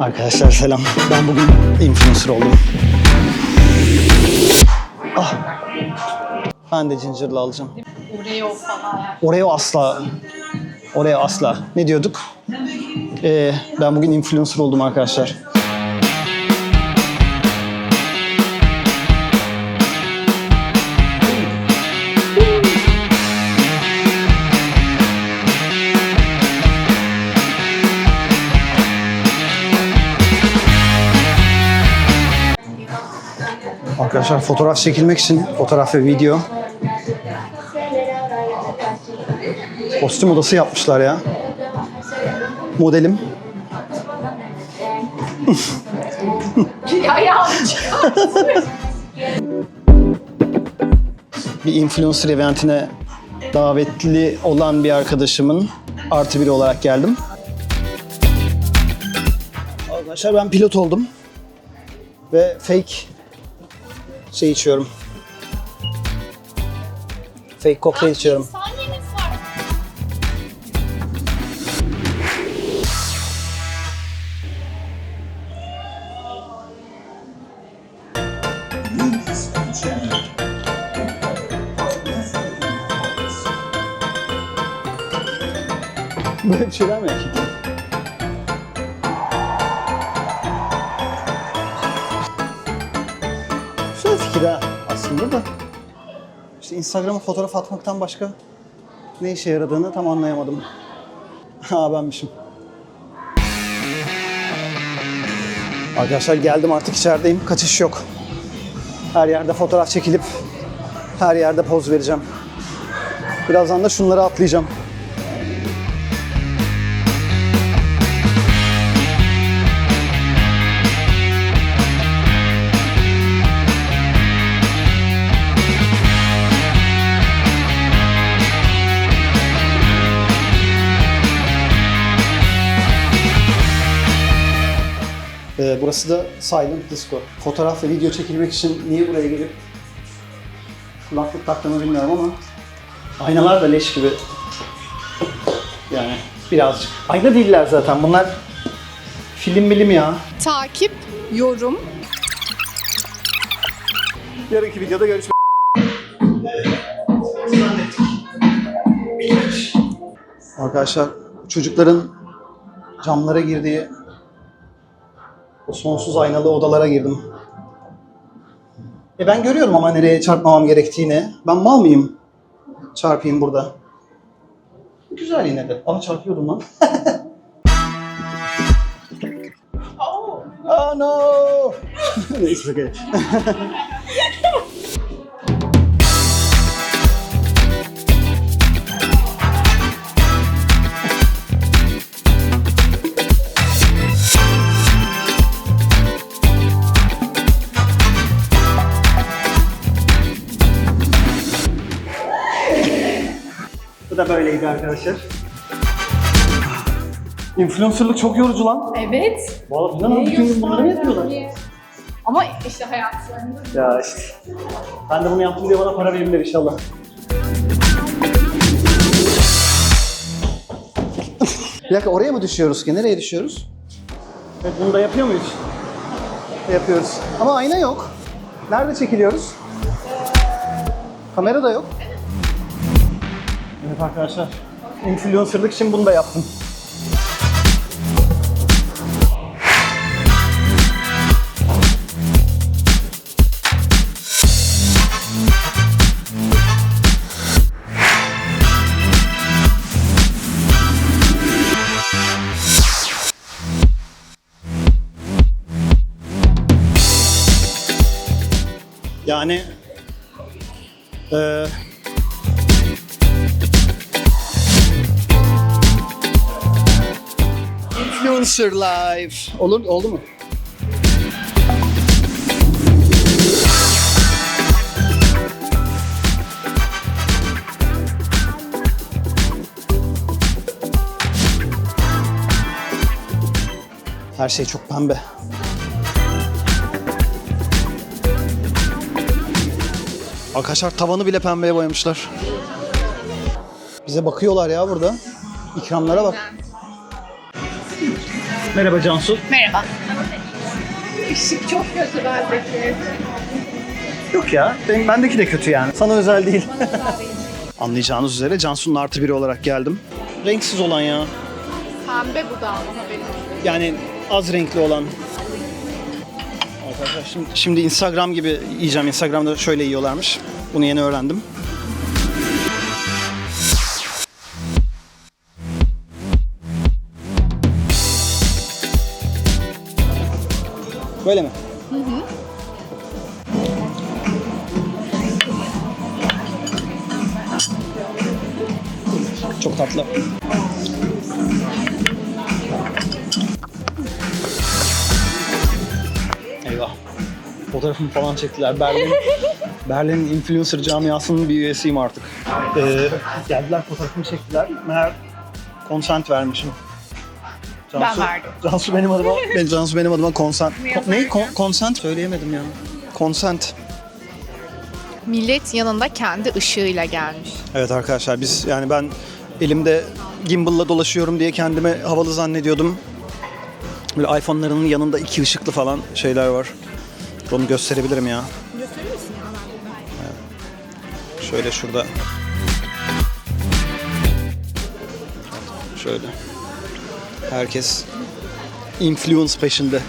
Arkadaşlar selam. Ben bugün influencer oldum. Ah. Ben de Ginger'la alacağım. Oreo falan. Oraya asla. Oraya asla. Ne diyorduk? Ee, ben bugün influencer oldum arkadaşlar. Arkadaşlar fotoğraf çekilmek için fotoğraf ve video kostüm odası yapmışlar ya. Modelim. Bir influencer eventine davetli olan bir arkadaşımın artı biri olarak geldim. Arkadaşlar ben pilot oldum. Ve fake şey içiyorum. Fake kokteyl içiyorum. Böyle bir şeyler mi yapayım? Ha aslında da. İşte Instagram'a fotoğraf atmaktan başka ne işe yaradığını tam anlayamadım. Ha benmişim. Arkadaşlar geldim artık içerideyim. Kaçış yok. Her yerde fotoğraf çekilip her yerde poz vereceğim. Birazdan da şunları atlayacağım. Ee, burası da Silent Disco. Fotoğraf ve video çekilmek için niye buraya gelip kulaklık taktığımı bilmiyorum ama aynalar da leş gibi. Yani birazcık. Ayna değiller zaten bunlar film bilim ya. Takip, yorum. Yarınki videoda görüşmek Arkadaşlar çocukların camlara girdiği sonsuz aynalı odalara girdim. E ben görüyorum ama nereye çarpmamam gerektiğini. Ben mal mıyım? Çarpayım burada. Güzel yine de. Ama çarpıyordum lan. oh no! Neyse okay. Böyleydi arkadaşlar. Influencerlık çok yorucu lan. Evet. Valla bunlar bütün gün bunları yapıyorlar? Ama işte hayatlarında. Ya işte. Ben de bunu yaptım diye bana para verirler inşallah. Bir dakika oraya mı düşüyoruz ki? Nereye düşüyoruz? Evet bunu da yapıyor muyuz? Yapıyoruz. Ama ayna yok. Nerede çekiliyoruz? Kamera da yok. Evet arkadaşlar. Influencerlık için bunu da yaptım. Yani eee Influencer Live. Olur, oldu mu? Her şey çok pembe. Arkadaşlar tavanı bile pembeye boyamışlar. Bize bakıyorlar ya burada. İkramlara bak. Merhaba Cansu. Merhaba. Işık çok kötü bendeki. Yok ya, benim, bendeki de kötü yani. Sana özel değil. Anlayacağınız üzere Cansu'nun artı biri olarak geldim. Renksiz olan ya. Pembe bu da ama benim. Yani az renkli olan. Arkadaşlar şimdi, şimdi Instagram gibi yiyeceğim. Instagram'da şöyle yiyorlarmış. Bunu yeni öğrendim. Böyle mi? Çok tatlı. Eyvah. Fotoğrafımı falan çektiler. Berlin, Berlin influencer camiasının bir üyesiyim artık. Ee, geldiler fotoğrafımı çektiler. Meğer konsent vermişim. Ben verdim. Cansu benim adıma, ben, Cansu benim adıma konsent. Ko, ne? yazarken? Kon- konsent? Söyleyemedim ya. Konsent. Millet yanında kendi ışığıyla gelmiş. Evet arkadaşlar biz yani ben elimde gimbal'la dolaşıyorum diye kendimi havalı zannediyordum. Böyle iPhone'larının yanında iki ışıklı falan şeyler var. Onu gösterebilirim ya. Gösterir misin? Şöyle şurada. Şöyle. Herkes influence peşinde.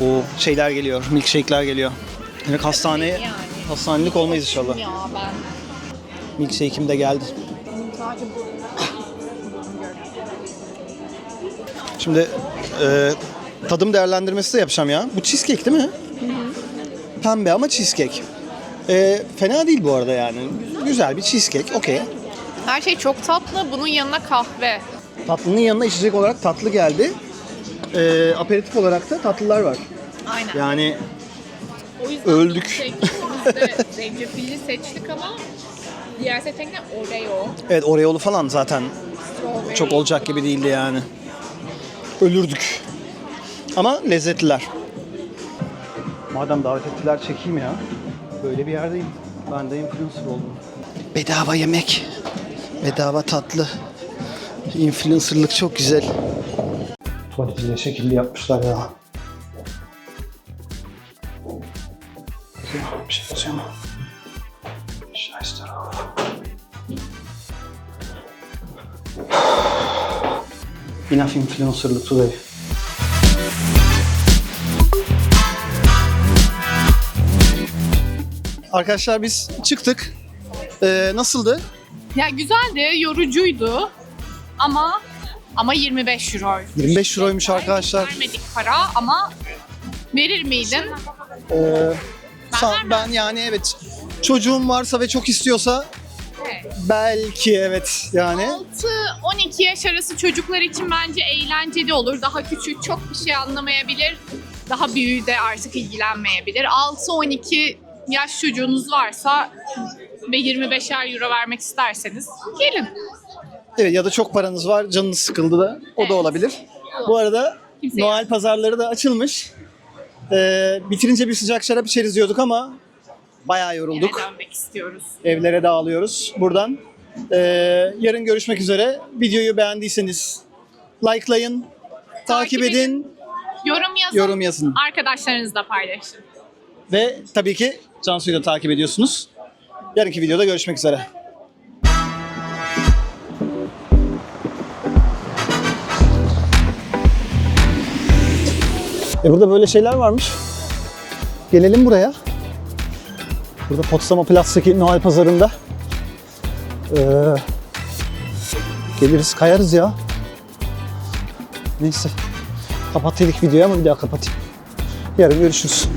Bu şeyler geliyor, milkshake'ler geliyor. Yani hastaneye, Yani. hastanelik olmayız inşallah. Ya ben. Milkshake'im de geldi. Şimdi e, tadım değerlendirmesi de yapacağım ya. Bu cheesecake değil mi? Pembe ama cheesecake. E, fena değil bu arada yani. Güzel bir cheesecake, okey. Her şey çok tatlı. Bunun yanına kahve. Tatlının yanına içecek olarak tatlı geldi. E, aperatif olarak da tatlılar var. Aynen. Yani O yüzden öldük. Biz de zencefilli seçtik ama diğer seçenekler Oreo, evet Oreo'lu falan zaten strawberry. çok olacak gibi değildi yani. Ölürdük. Ama lezzetliler. Madem davet ettiler çekeyim ya. Böyle bir yerdeyim. Ben de influencer oldum. Bedava yemek. Bedava tatlı. Influencerlık çok güzel. Tuvaletiyle şekilli yapmışlar ya. Bir şey yazıyor mu? Drauf. Enough influencerlık today. Arkadaşlar biz çıktık. Ee, nasıldı? Ya güzeldi, yorucuydu. Ama ama 25 euro. 25 euroymuş arkadaşlar. Vermedik para ama verir miydin? Ee, Ben ben yani evet çocuğum varsa ve çok istiyorsa Evet. belki evet yani. 6-12 yaş arası çocuklar için bence eğlenceli olur. Daha küçük çok bir şey anlamayabilir. Daha büyüğü de artık ilgilenmeyebilir. 6-12 yaş çocuğunuz varsa ve 25'er euro vermek isterseniz gelin. Evet ya da çok paranız var canınız sıkıldı da o da Evet. olabilir. Bu arada Kimse Noel pazarları da açılmış. Ee, bitirince bir sıcak şarap içeriz diyorduk ama bayağı Eve yorulduk. dönmek istiyoruz. Evlere dağılıyoruz. Buradan ee, yarın görüşmek üzere. Videoyu beğendiyseniz likelayın, takip, Takip edin, Yorum yazın. yorum yazın. Arkadaşlarınızla paylaşın. Ve tabii ki Cansu'yu da takip ediyorsunuz. Yarınki videoda görüşmek üzere. E burada böyle şeyler varmış. Gelelim buraya. Burada Potsdam Platz'taki Noel pazarında. Ee, geliriz kayarız ya. Neyse. Kapatayım videoyu ama bir daha kapatayım. Yarın görüşürüz.